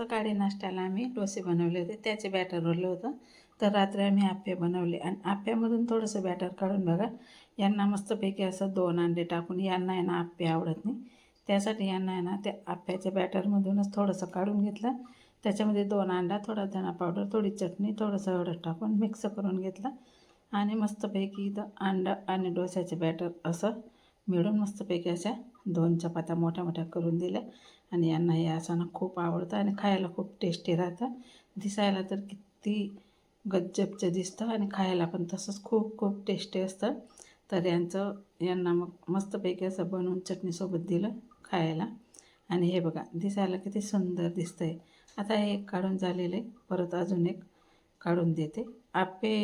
सकाळी नाश्त्याला आम्ही डोसे बनवले होते. त्याचे बॅटर उरलं होतं. तर रात्री आम्ही आप्पे बनवले. आणि आप्प्यामधून थोडंसं बॅटर काढून बघा. यांना मस्तपैकी असं दोन अंडे टाकून यांना आहे ना आप्पे आवडत नाही. त्यासाठी यांना आहे ना त्या आप्प्याच्या बॅटरमधूनच थोडंसं काढून घेतलं. त्याच्यामध्ये दोन अंडा थोडा धना पावडर थोडी चटणी थोडंसं हळद टाकून मिक्स करून घेतलं. आणि मस्तपैकी इथं अंडा आणि डोस्याचे बॅटर असं मिळून मस्तपैकी अशा दोन चपात्या मोठ्या मोठ्या करून दिल्या. आणि यांना हे असं खूप आवडतं आणि खायला खूप टेस्टी राहतं. दिसायला तर किती गज्जबचं दिसतं आणि खायला पण तसंच खूप खूप टेस्टी असतं. तर यांचं यांना मग मस्तपैकी असं बनवून चटणीसोबत दिलं खायला. आणि हे बघा दिसायला किती सुंदर दिसतं आहे आता हे एक काढून झालेलं आहे. परत अजून एक काढून देते. आप्पे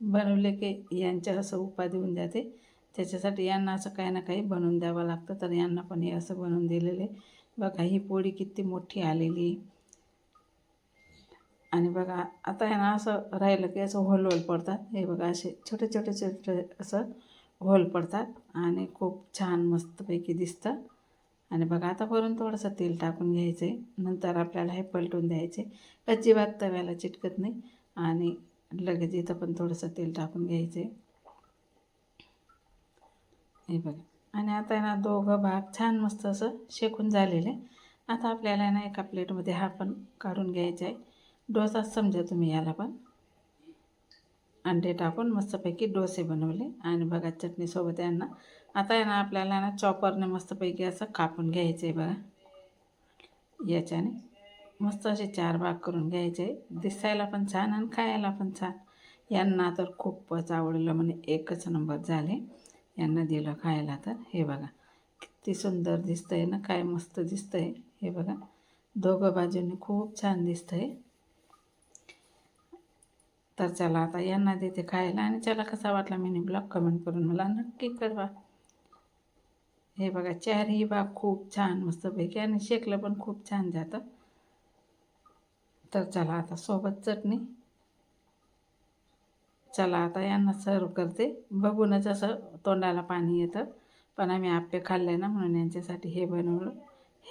बनवले की यांच्या असं उपा देऊन जाते. त्याच्यासाठी यांना असं काही ना काही बनवून द्यावं लागतं. तर यांना पण हे असं बनवून दिलेलं आहे. बघा ही पोळी किती मोठी आलेली. आणि बघा आता आहे ना असं राहिलं की असं होल होल पडतात. हे बघा असे छोटे छोटे छोटे असं होल पडतात. आणि खूप छान मस्तपैकी दिसतं. आणि बघा आता वरून थोडंसं तेल टाकून घ्यायचं आहे. नंतर आपल्याला हे पलटून द्यायचे. अजिबात तव्याला चिटकत नाही. आणि लगेच इथं पण थोडंसं तेल टाकून घ्यायचं आहे. हे बघा. आणि आता आहे ना दोघं भाग छान मस्त असं शेकून झालेले. आता आपल्याला ना एका प्लेटमध्ये हा पण काढून घ्यायचा आहे. डोसाच समजा तुम्ही याला पण. अंडे टाकून मस्तपैकी डोसे बनवले. आणि बघा चटणीसोबत यांना आता आहे ना आपल्याला ना चॉपरने मस्तपैकी असं कापून घ्यायचं आहे बघा. याच्याने मस्त असे चार भाग करून घ्यायचे दिसायला पण छान आणि खायला पण छान. यांना तर खूपच आवडलं म्हणे एकच नंबर झाले. यांना दिलं खायला तर. हे बघा किती सुंदर दिसतं आहे ना काय मस्त दिसतं आहे हे बघा दोघं बाजूने खूप छान दिसतं आहे तर चला आता यांना देते खायला आणि चला कसा वाटला मिनी ब्लॉग कमेंट करून मला नक्की कळवा. हे बघा चारही भाग खूप छान मस्तपैकी आणि शेकलं पण खूप छान जातं. तर चला आता सोबत चटणी. चला आता यांना सर्व करते. बघूनच असं तोंडाला पाणी येतं. पण आम्ही आप्पे खाल्ले ना म्हणून यांच्यासाठी हे बनवलं.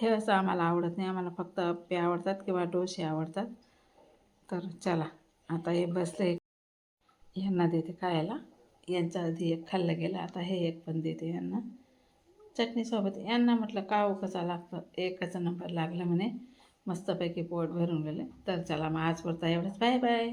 हे असं आम्हाला आवडत नाही. आम्हाला फक्त आप्पे आवडतात किंवा डोसे आवडतात. तर चला आता हे बसले. यांना देते खायला. यांच्या आधी एक खाल्लं गेलं. आता हे एक पण देते यांना. चटणीसोबत यांना म्हटलं काव कसा लागतं? एकच नंबर लागला म्हणे. मस्तपैकी पोट भरून गेले. तर चला मग आजपुरता एवढंच. Bye bye.